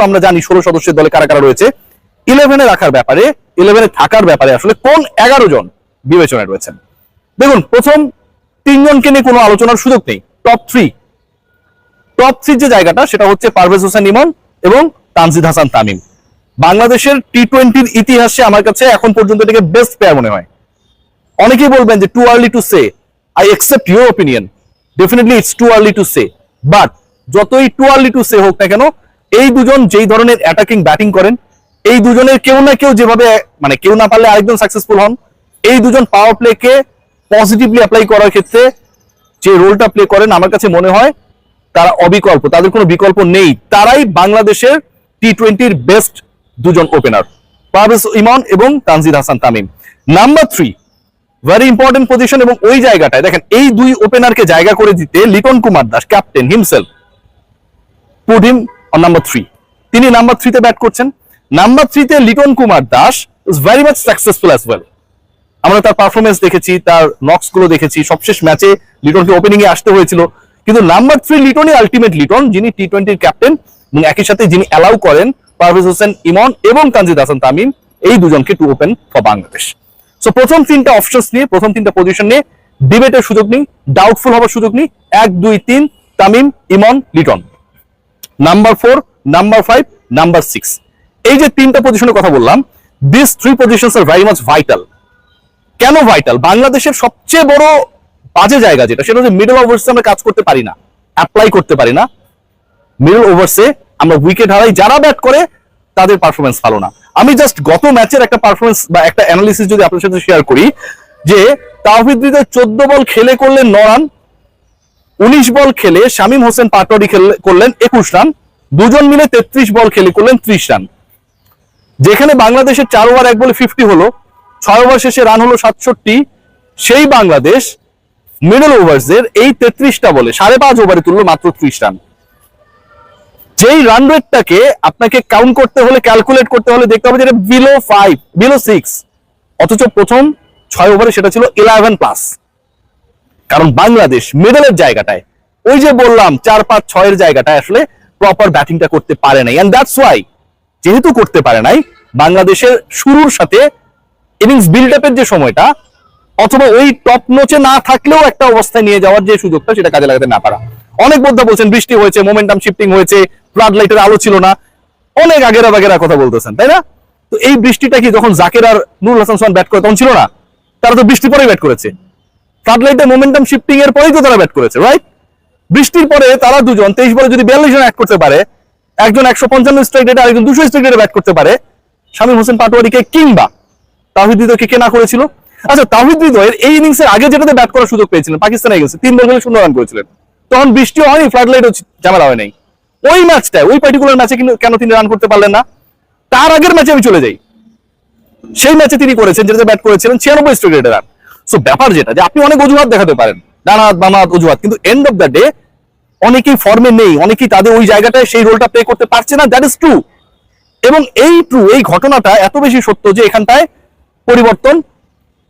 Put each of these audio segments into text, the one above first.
তো আমরা জানি ষোলো সদস্যের দলে কারা কারা রয়েছে। ইলেভেনে রাখার ব্যাপারে ইলেভেনে থাকার ব্যাপারে আসলে কোন এগারো জন বিবেচনায় রয়েছেন? দেখুন, প্রথম তিনজনকে নিয়ে কোনো আলোচনার সুযোগ নেই। টপ থ্রি টপ থ্রির যে জায়গাটা, সেটা হচ্ছে পারভেজ হোসেন ইমন এবং তানজিদ হাসান তামিম। বাংলাদেশের টি টোয়েন্টির ইতিহাসে আমার কাছে এখন পর্যন্ত এটাকে বেস্ট প্লেয়ার মনে হয়। অনেকেই বলবেন যে too early to say I accept your opinion definitely it's too early to say but যতই টু আর্লি টু সে হোক না কেন এই দুজন যেই ধরনের অ্যাটাকিং ব্যাটিং করেন, এই দুজনের কেউ না কেউ যেভাবে মানে কেউ না পারলে আরেকজন সাকসেসফুল হন, এই দুজন পাওয়ার প্লেকে পজিটিভলি অ্যাপ্লাই করার ক্ষেত্রে যে রোলটা প্লে করেন, আমার কাছে মনে হয় তারা অবিকল্প, তাদের কোনো বিকল্প নেই। তারাই বাংলাদেশের টি টোয়েন্টির বেস্ট দুজন ওপেনার পারভেজ ইমন এবং Tanzid Hasan Tamim. Number three very important position এবং ওই জায়গাটায়, দেখেন, এই দুই ওপেনারকে জায়গা করে দিতে Liton Kumar Das captain himself put him number three তিনি নাম্বার থ্রিতে ব্যাট করছেন। নাম্বার থ্রিতে Liton Kumar Das is very much successful as well আমরা তার পারফরমেন্স দেখেছি, তার নক্সগুলো দেখেছি, সবশেষ ম্যাচে লিটনকে ওপেনিং এ আসতে হয়েছিল। কিন্তু নাম্বার থ্রি লিটনই আলটিমেট লিটন, যিনি টি টোয়েন্টির ক্যাপ্টেন এবং একই সাথে যিনি অ্যালাউ করেন পারভেজ হোসেন, ইমন এবং তানজিদ হাসান তামিম, এই দুজনকে to open for Bangladesh. So প্রথম তিনটা অপশনস নিয়ে, প্রথম তিনটা পজিশন নিয়ে ডিবেটের সুযোগ নেই ডাউটফুল হওয়ার সুযোগ নেই। এক, দুই, তিন, Tamim, Emon, Liton. Number four, number five, number six. এই যে তিনটা পজিশনের কথা বললাম this three positions are very much vital কেন ভাইটাল বাংলাদেশের সবচেয়ে বড় বাজে জায়গা যেটা, সেটা হচ্ছে মিডল ওভার্সে আমরা কাজ করতে পারি না অ্যাপ্লাই করতে পারি না। মিডল ওভার্সে আমরা উইকেট হারাই, যারা ব্যাট করে, তাদের পারফরমেন্স ভালো না। আমি জাস্ট গত ম্যাচের একটা পারফরমেন্স বা একটা অ্যানালিসিস যদি আপনার সাথে শেয়ার করি, যে হৃদয় চোদ্দ বল খেলে করলেন ন রান উনিশ বল খেলে শামীম হোসেন পাটোয়ারি করলেন একুশ রান। দুজন মিলে তেত্রিশ বল খেলে করলেন ত্রিশ রান। যেখানে বাংলাদেশের চার ওভার এক বলে ফিফটি হলো, ছয় ওভার শেষে রান হলো সাতষট্টি। সেই বাংলাদেশ মিডল ওভার্সের এই তেত্রিশটা বলে সাড়ে পাঁচ ওভারে তুললো মাত্র ত্রিশ রান। যেই রান রেটটাকে আপনাকে কাউন্ট করতে হলে ক্যালকুলেট করতে হলে দেখতে হবে যেটা বিলো ফাইভ বিলো সিক্স অথচ প্রথম ছয় ওভারে সেটা ছিল ইলেভেন প্লাস কারণ বাংলাদেশ মিডলের জায়গাটায়, ওই যে বললাম চার পাঁচ ছয়ের জায়গাটায় আসলে প্রপার ব্যাটিংটা করতে পারে নাই। এন্ড দ্যাটস ওয়াই যেহেতু করতে পারে নাই, বাংলাদেশের শুরুর সাথে ইনিংস বিল্ড আপের যে সময়টা, অথবা ওই টপ নোচে না থাকলেও একটা অবস্থায় নিয়ে যাওয়ার যে সুযোগটা, সেটা কাজে লাগাতে না পারা। অনেক বোদ্ধা বলছেন, বৃষ্টি হয়েছে মোমেন্টাম শিফটিং হয়েছে ফ্লাড লাইটের আলো ছিল না। অনেক আগেরা বাগেরা কথা বলতেছেন, তাই না? তো এই বৃষ্টিটা কি যখন জাকের আর নুরুল হাসান সোহান ব্যাট করে, তখন ছিল না? তারা তো বৃষ্টি পরেই ব্যাট করেছে। ফ্লাড লাইটের মোমেন্টাম শিফটিং এর পরেই তো তারা ব্যাট করেছে রাইট বৃষ্টির পরে তারা দুজন, তেইশ বলে যদি বিয়াল্লিশ জন অ্যাড করতে পারে, একজন একশো পঞ্চান্ন স্ট্রাইক রেটে আরেকজন দুশো স্ট্রাইক রেটে ব্যাট করতে পারে, শামীম হোসেন পাটোয়ারিকে কিংবা তাহিদ কে না করেছিল? আচ্ছা তাহিদ হৃদয়ের এই ইনিংসের আগে যেটাতে ব্যাট করার সুযোগ পেয়েছিলেন, পাকিস্তানে গেছে তিন বল খেলে শূন্য রান করেছিলেন। তখন বৃষ্টিও হয়নি ফ্লাড লাইটও ঝামেলা হয় নাই। ওই ম্যাচটায় ওই পার্টিকুলার ম্যাচে কিন্তু কেন তিনি রান করতে পারলেন না? তার আগের ম্যাচে আমি চলে যাই। সেই ম্যাচে তিনি করেছেন, যেটাতে ব্যাট করেছিলেন ছিয়ানব্বই স্ট্রাইক রেটে রান সো ব্যাপার যেটা যে আপনি অনেক অজুহাত দেখাতে পারেন। ডানাত বামাত অজুহাত। কিন্তু এন্ড অফ দ্য ডে অনেকেই ফর্মে নেই, অনেকেই তাদের ওই জায়গাটায় সেই রোলটা প্লে করতে পারছে না দ্যাট ইজ ট্রু এবং এই ট্রু এই ঘটনাটা এত বেশি সত্য যে এখানটায় পরিবর্তন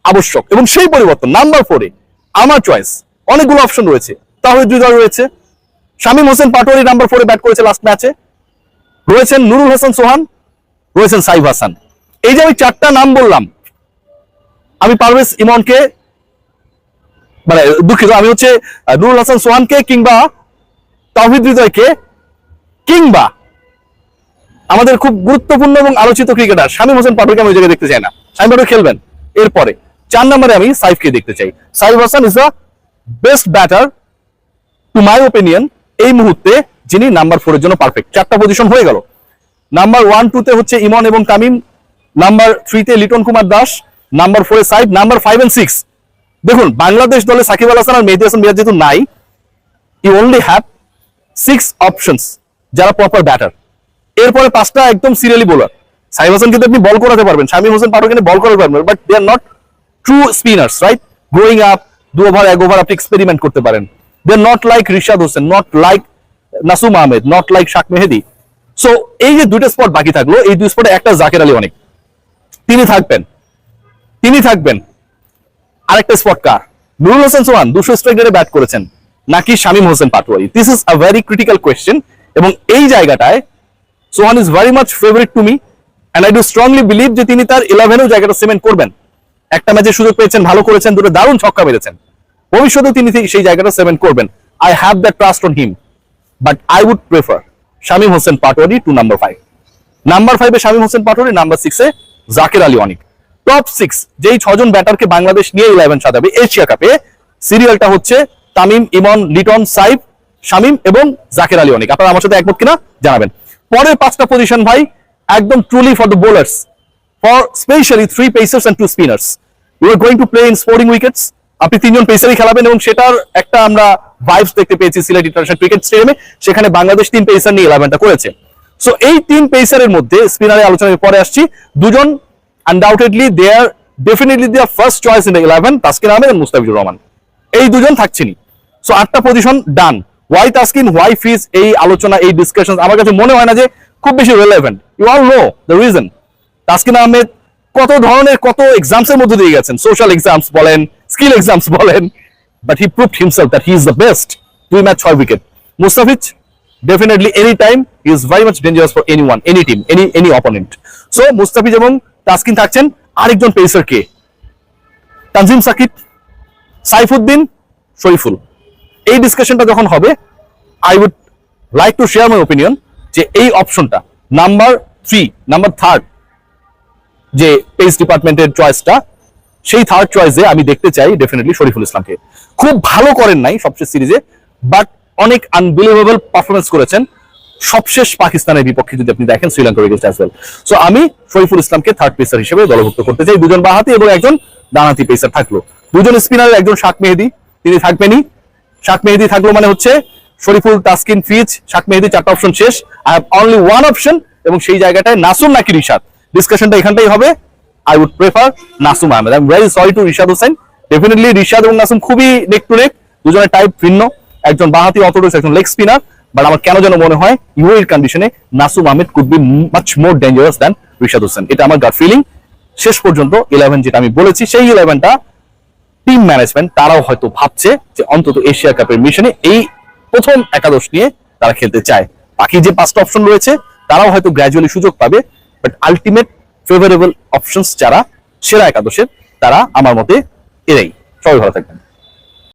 আবশ্যক। এবং সেই পরিবর্তন নাম্বার ফোরে আমার চয়েস অনেকগুলো অপশন রয়েছে। তাহলে দুই রয়েছে, শামীম হোসেন পাটোয়ারি নাম্বার ফোরে ব্যাট করেছে লাস্ট ম্যাচে রয়েছেন নুরুল হাসান সোহান, রয়েছেন সাইফ হাসান। এই যে আমি চারটা নাম বললাম আমি পারভেজ ইমনকে মানে দুঃখিত, আমি হচ্ছে নুরুল হাসান সোহানকে কিংবা তাহিদ হৃদয়কে কিংবা আমাদের খুব গুরুত্বপূর্ণ এবং আলোচিত ক্রিকেটার শামীম হোসেন পাটোয়ারিকে আমি ওই জায়গায় দেখতে চাই না। শামীম পাটোয়ারি খেলবেন। এরপরে চার নম্বরে আমি সাইফকে দেখতে চাই। Saif Hasan is the best batter to my opinion এই মুহূর্তে যিনি নাম্বার ফোরের জন্য পারফেক্ট চারটা পজিশন হয়ে গেল। নাম্বার ওয়ান টু তে হচ্ছে ইমন এবং তামিম। নাম্বার থ্রিতে লিটন কুমার দাস। নাম্বার ফোরে side number five and six দেখুন, বাংলাদেশ দলে সাকিব আল হাসান আর মেহেদি হাসান মিরাজ যেহেতু নাই you only have six options যারা প্রপার ব্যাটার এরপরে পাঁচটা একদম সিরিয়ালি বোলার সাইব হাসান কিন্তু আপনি বল করাতে পারবেন, শামীম হোসেন পাটোয়ারি বল করাতে পারবেন but they are not true spinners right growing up দু ওভার এক ওভার আপনি এক্সপেরিমেন্ট করতে পারেন। They are not like Rishad Hossain not like Nasum Ahmed not like Shak Mehedi so এই যে দুইটা স্পট বাকি থাকল, এই দুই স্পটে একটা জাকের আলী অনেক। তিনি থাকবেন। তিনি থাকবেন। আরেকটা স্পট কার? নুরুল হোসেন সোহান দুশো স্ট্রাইক রেটে ব্যাট করেছেন। নাকি Shamim Hossain Patwari? This is a very critical question এবং এই জায়গাটায় Sohan is very much favourite to me and I do strongly believe যে তিনি তার ইলেভেনেও জায়গাটা সিমেন্ট করবেন। একটা ম্যাচে সুযোগ পেয়েছেন, ভালো করেছেন, দুটো দারুণ ছক্কা মেরেছেন। ভবিষ্যতে তিনি সেই জায়গাটা সিমেন্ট করবেন। I have that trust on him but I would prefer Shamim Hossain Patwari to number five number ফাইভে শামীম হোসেন পাটোয়ারি নাম্বার সিক্সে জাকির আলী অনিক। টপ সিক্স যেই ছজন ব্যাটারকে বাংলাদেশ নিয়ে ইলেভেন সাজাবে, এশিয়া কাপে সিরিয়ালটা হচ্ছে তামিম, ইমন, লিটন, সাইফ, শামীম এবং জাকির আলী অনিক। আপনারা আমার সাথে একমত কিনা জানাবেন। পরের পাঁচটা পজিশন ভাই, একদম truly for the bowlers for specially three pacers and two spinners you are going to play in sporting wickets আপনি তিনজন পেসারই খেলাবেন এবং সেটার একটা আমরা ভাইবস দেখতে পেয়েছি সিলেট ইন্টারন্যাশনাল ক্রিকেট স্টেডিয়ামে, সেখানে বাংলাদেশ তিন পেসার নিয়ে ইলেভেনটা করেছে। সো এই তিন পেসারের মধ্যে স্পিনারের আলোচনায় পরে আসছি। দুজন undoubtedly they are definitely their first choice in eleven Taskin Ahmed এবং মুস্তাফিজুর রহমান এই দুজন থাকছেনই। সো আটটা position done why Taskin why Fizz এই আলোচনা, এই ডিসকাশন আমার কাছে মনে হয় না যে খুব বেশি relevant you all know the reason Taskin Ahmed কত ধরনের, কত এক্সামস এর মধ্যে দিয়ে গেছেন। সোশ্যাল এক্সামস বলেন স্কিল এক্সামস বলেন। But he proved himself that he is the best দুই ম্যাচ, ছয় wicket Mustafiz definitely any time is very much dangerous for any one any team any any opponent so Mustafiz এবং তাসকিন থাকছেন আরেকজন pacer কে? তানজিম সাকিব সাইফুদ্দিন শরীফুল এই ডিসকাশনটা যখন হবে I would like to share my opinion যে এই অপশনটা নাম্বার থ্রি নাম্বার থার্ড যে পেস ডিপার্টমেন্টের চয়েসটা সেই থার্ড চয়েসে আমি দেখতে চাই ডেফিনেটলি শরীফুল ইসলামকে। খুব ভালো করেন নাই সবচেয়ে সিরিজে বাট অনেক আনবিলিভেবল পারফরমেন্স করেছেন। সবশেষ পাকিস্তানের বিপক্ষে যদি আপনি দেখেন, শ্রীলঙ্কার এগেন্স্ট অ্যাজ ওয়েল সো আমি শরীফুল ইসলামকে থার্ড পেসার হিসেবে দলভুক্ত করতে চাই। দুজন বাহাতি এবং একজন ডানাতি পেসার থাকল। দুজন স্পিনার একজন শাক মেহেদি, তিনি থাকবেনই। শাক মেহেদি থাকল মানে হচ্ছে শরীফুল, তাসকিন, ফিজ, শাক মেহেদি চারটা অপশন শেষ। I have only one option এবং সেই জায়গাটায় নাসুম নাকি রিশাদ। ডিসকাশনটা এখানটাই হবে। I would prefer Nasum Ahmed. I am very sorry to Rishad Hossain. Definitely Rishad এবং নাসুম খুবই নেক টু নেক দুজনের টাইপ ভিন্ন। একজন বাহাতি অতডোস একজন লেগ স্পিনার বাট আমার কেন যেন মনে হয় ইউএর কন্ডিশনে Nasum Ahmed could be much more dangerous than Rishad Hossain. এটা আমার গাট ফিলিং শেষ পর্যন্ত ইলেভেন যেটা আমি বলেছি, সেই ইলেভেনটা টিম ম্যানেজমেন্ট তারাও হয়তো ভাবছে যে অন্তত এশিয়া কাপের মিশনে এই প্রথম একাদশ নিয়ে তারা খেলতে চায়। বাকি যে পাঁচটা অপশন রয়েছে, তারাও হয়তো গ্র্যাজুয়ালি সুযোগ পাবে বাট আলটিমেট ফেভারেবল অপশনস যারা সেরা একাদশের, তারা আমার মতে এরাই। সবাই ভালো থাকবেন।